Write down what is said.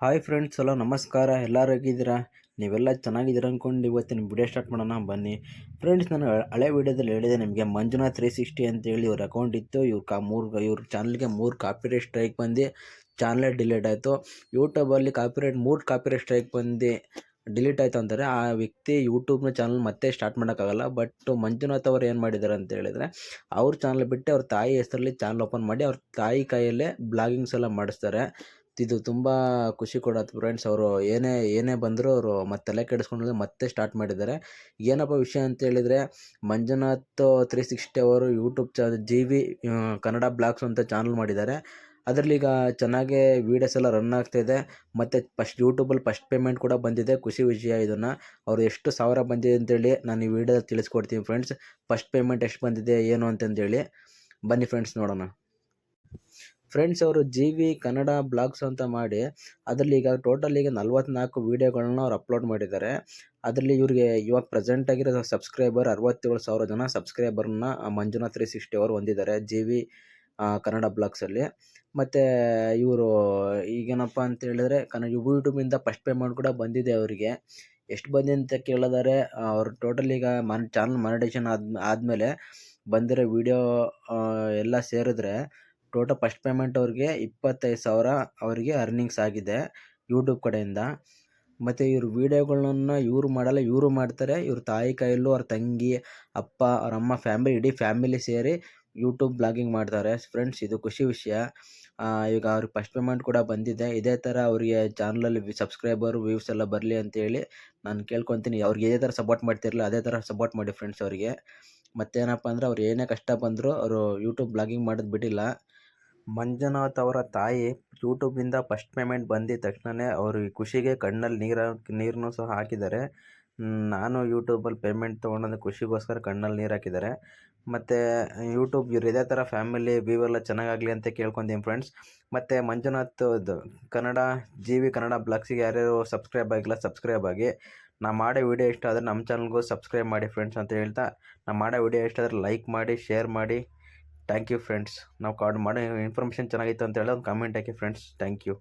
Hi friends ಎಲ್ಲ ನಮಸ್ಕಾರ. ಎಲ್ಲರೂ ಹೇಗಿದ್ದೀರಾ? ನೀವೆಲ್ಲ ಚೆನ್ನಾಗಿದ್ದೀರ ಅಂದ್ಕೊಂಡು ಇವತ್ತಿನ ವಿಡಿಯೋ ಸ್ಟಾರ್ಟ್ ಮಾಡೋಣ. ಬನ್ನಿ. ಫ್ರೆಂಡ್ಸ್, ನಾನು ಹಳೆ ವಿಡಿಯೋದಲ್ಲಿ ಹೇಳಿದೆ ನಿಮಗೆ ಮಂಜುನಾಥ್ ತ್ರೀ ಸಿಕ್ಸ್ಟಿ ಅಂತೇಳಿ ಇವ್ರ ಅಕೌಂಟ್ ಇತ್ತು. ಇವ್ರ ಕಾ, ಮೂರು ಇವ್ರ ಚಾನಲ್ಗೆ ಮೂರು ಕಾಪಿರೈಟ್ ಸ್ಟ್ರೈಕ್ ಬಂದು ಚಾನಲೇ ಡಿಲೀಟ್ ಆಯಿತು. ಯೂಟ್ಯೂಬಲ್ಲಿ ಕಾಪಿರೈಟ್ ಮೂರು ಕಾಪಿರೈಟ್ ಸ್ಟ್ರೈಕ್ ಬಂದು ಡಿಲೀಟ್ ಆಯಿತು ಅಂತಾರೆ. ಆ ವ್ಯಕ್ತಿ ಯೂಟ್ಯೂಬ್ನ ಚಾನಲ್ ಮತ್ತೆ ಸ್ಟಾರ್ಟ್ ಮಾಡೋಕ್ಕಾಗಲ್ಲ. ಬಟ್ ಮಂಜುನಾಥ್ ಅವರು ಏನು ಮಾಡಿದ್ದಾರೆ ಅಂತ ಹೇಳಿದರೆ, ಅವ್ರ ಚಾನಲ್ ಬಿಟ್ಟು ಅವ್ರ ತಾಯಿ ಹೆಸರಲ್ಲಿ ಚಾನಲ್ ಓಪನ್ ಮಾಡಿ ಅವ್ರ ತಾಯಿ ಕೈಯಲ್ಲೇ ಬ್ಲಾಗಿಂಗ್ಸ್ ಎಲ್ಲ ಮಾಡಿಸ್ತಾರೆ. ಇದು ತುಂಬ ಖುಷಿ ಕೊಡತ್ತೆ ಫ್ರೆಂಡ್ಸ್ ಅವರು. ಏನೇ ಏನೇ ಬಂದರೂ ಅವರು ಮತ್ತೆ ತಲೆ ಕೆಡಿಸ್ಕೊಂಡು ಮತ್ತೆ ಸ್ಟಾರ್ಟ್ ಮಾಡಿದ್ದಾರೆ. ಏನಪ್ಪ ವಿಷಯ ಅಂತ ಹೇಳಿದರೆ ಮಂಜುನಾಥ್ ತ್ರೀ ಸಿಕ್ಸ್ಟಿ ಅವರು YouTube channel G V Kannada blogs ಅಂತ ಚಾನಲ್ ಮಾಡಿದ್ದಾರೆ. ಅದರಲ್ಲಿ ಈಗ ಚೆನ್ನಾಗೇ ವೀಡಿಯೋಸ್ ಎಲ್ಲ ರನ್ ಆಗ್ತಾಯಿದೆ ಮತ್ತು ಫಸ್ಟ್ ಯೂಟ್ಯೂಬಲ್ಲಿ ಫಸ್ಟ್ ಪೇಮೆಂಟ್ ಕೂಡ ಬಂದಿದೆ. ಖುಷಿ ವಿಷಯ ಇದನ್ನು. ಅವರು ಎಷ್ಟು ಸಾವಿರ ಬಂದಿದೆ ಅಂತೇಳಿ ನಾನು ಈ ವಿಡಿಯೋದಲ್ಲಿ ತಿಳಿಸ್ಕೊಡ್ತೀನಿ ಫ್ರೆಂಡ್ಸ್ ಫಸ್ಟ್ ಪೇಮೆಂಟ್ ಎಷ್ಟು ಬಂದಿದೆ, ಏನು ಅಂತಂದೇಳಿ ಬನ್ನಿ ಫ್ರೆಂಡ್ಸ್ ನೋಡೋಣ. ಫ್ರೆಂಡ್ಸ್ ಅವರು ಜಿ ವಿ ಕನ್ನಡ ಬ್ಲಾಗ್ಸ್ ಅಂತ ಮಾಡಿ ಅದರಲ್ಲಿ ಈಗ ಟೋಟಲ್ ಈಗ ನಲ್ವತ್ನಾಲ್ಕು ವೀಡಿಯೋಗಳನ್ನ ಅವ್ರು ಅಪ್ಲೋಡ್ ಮಾಡಿದ್ದಾರೆ. ಅದರಲ್ಲಿ ಇವರಿಗೆ ಇವಾಗ ಪ್ರೆಸೆಂಟ್ ಆಗಿರೋ ಸಬ್ಸ್ಕ್ರೈಬರ್ ಅರವತ್ತೇಳು ಸಾವಿರ ಜನ ಸಬ್ಸ್ಕ್ರೈಬರ್ನ ಮಂಜುನಾಥ್ ತ್ರೀ ಸಿಕ್ಸ್ಟಿ ಅವರು ಹೊಂದಿದ್ದಾರೆ ಜಿ ವಿ ಕನ್ನಡ ಬ್ಲಾಗ್ಸಲ್ಲಿ ಮತ್ತು ಇವರು ಈಗೇನಪ್ಪ ಅಂತ ಹೇಳಿದ್ರೆ ಕನ್ನಡ ಯೂಟ್ಯೂಬಿಂದ ಫಸ್ಟ್ ಪೇಮೆಂಟ್ ಕೂಡ ಬಂದಿದೆ ಅವರಿಗೆ. ಎಷ್ಟು ಬಂದಿದೆ ಅಂತ ಕೇಳಿದರೆ, ಅವ್ರು ಟೋಟಲ್ ಈಗ ಮನ್ ಚಾನಲ್ ಮಾನಿಟೇಷನ್ ಆದ, ಆದಮೇಲೆ ಬಂದಿರೋ ವೀಡಿಯೋ ಎಲ್ಲ ಸೇರಿದ್ರೆ ಟೋಟಲ್ ಫಸ್ಟ್ ಪೇಮೆಂಟ್ ಅವ್ರಿಗೆ ಇಪ್ಪತ್ತೈದು ಸಾವಿರ ಅವರಿಗೆ ಅರ್ನಿಂಗ್ಸ್ ಆಗಿದೆ ಯೂಟ್ಯೂಬ್ ಕಡೆಯಿಂದ. ಮತ್ತು ಇವ್ರ ವೀಡಿಯೋಗಳನ್ನ ಇವರು ಮಾಡಲ್ಲ, ಇವರು ಮಾಡ್ತಾರೆ. ಇವ್ರ ತಾಯಿ ಕೈಯಲ್ಲೂ, ಅವ್ರ ತಂಗಿ, ಅಪ್ಪ, ಅವ್ರ ಅಮ್ಮ ಫ್ಯಾಮಿಲಿ ಇಡೀ ಫ್ಯಾಮಿಲಿ ಸೇರಿ ಯೂಟ್ಯೂಬ್ ಬ್ಲಾಗಿಂಗ್ ಮಾಡ್ತಾರೆ. ಫ್ರೆಂಡ್ಸ್ ಇದು ಖುಷಿ ವಿಷಯ. ಈಗ ಅವ್ರಿಗೆ ಫಸ್ಟ್ ಪೇಮೆಂಟ್ ಕೂಡ ಬಂದಿದೆ. ಇದೇ ಥರ ಅವರಿಗೆ ಚಾನಲಲ್ಲಿ ಸಬ್ಸ್ಕ್ರೈಬರ್ ವ್ಯೂಸ್ ಎಲ್ಲ ಬರಲಿ ಅಂತೇಳಿ ನಾನು ಕೇಳ್ಕೊತೀನಿ. ಅವ್ರಿಗೆ ಇದೇ ಥರ ಸಪೋರ್ಟ್ ಮಾಡ್ತಿರಲಿಲ್ಲ, ಅದೇ ಥರ ಸಪೋರ್ಟ್ ಮಾಡಿ ಫ್ರೆಂಡ್ಸ್ ಅವರಿಗೆ. ಮತ್ತೇನಪ್ಪ ಅಂದರೆ ಅವ್ರು ಏನೇ ಕಷ್ಟ ಬಂದರೂ ಅವರು ಯೂಟ್ಯೂಬ್ ಬ್ಲಾಗಿಂಗ್ ಮಾಡೋದು ಬಿಟ್ಟಿಲ್ಲ. ಮಂಜುನಾಥ್ ಅವರ ತಾಯಿ ಯೂಟ್ಯೂಬಿಂದ ಫಸ್ಟ್ ಪೇಮೆಂಟ್ ಬಂದಿದ ತಕ್ಷಣನೇ ಅವರು ಖುಷಿಗೆ ಕಣ್ಣಲ್ಲಿ ನೀರು, ನೀರನ್ನು ಸಹ ಹಾಕಿದ್ದಾರೆ. ನಾನು ಯೂಟ್ಯೂಬಲ್ಲಿ ಪೇಮೆಂಟ್ ತೊಗೊಂಡು ಖುಷಿಗೋಸ್ಕರ ಕಣ್ಣಲ್ಲಿ ನೀರು ಹಾಕಿದ್ದಾರೆ. ಮತ್ತು ಯೂಟ್ಯೂಬ್ ಇವ್ರು ಇದೇ ಥರ ಫ್ಯಾಮಿಲಿ ವ್ಯೂ ಎಲ್ಲ ಚೆನ್ನಾಗಾಗಲಿ ಅಂತ ಕೇಳ್ಕೊಂತೀನಿ ಫ್ರೆಂಡ್ಸ್. ಮತ್ತು ಮಂಜುನಾಥ್ ಕನ್ನಡ ಜಿ ವಿ ಕನ್ನಡ ಬ್ಲಾಗ್ಸಿಗೆ ಯಾರ್ಯಾರು ಸಬ್ಸ್ಕ್ರೈಬ್ ಆಗಿಲ್ಲ ಸಬ್ಸ್ಕ್ರೈಬ್ ಆಗಿ. ನಾ ಮಾಡೋ ವಿಡಿಯೋ ಇಷ್ಟ ಆದರೆ ನಮ್ಮ ಚಾನಲ್ಗೂ ಸಬ್ಸ್ಕ್ರೈಬ್ ಮಾಡಿ ಫ್ರೆಂಡ್ಸ್ ಅಂತ ಹೇಳ್ತಾ. ನಾ ಮಾಡೋ ವಿಡಿಯೋ ಇಷ್ಟ ಆದರೆ ಲೈಕ್ ಮಾಡಿ, ಶೇರ್ ಮಾಡಿ. ಥ್ಯಾಂಕ್ ಯು ಫ್ರೆಂಡ್ಸ್ ನಾವು ಕಾರ್ಡ್ ಮಾಡೋ ಇನ್ಫಾರ್ಮೇಷನ್ ಚೆನ್ನಾಗಿತ್ತು ಅಂತ ಹೇಳಿ, ಒಂದು ಕಾಮೆಂಟ್ ಹಾಕಿ ಫ್ರೆಂಡ್ಸ್ ಥ್ಯಾಂಕ್ ಯು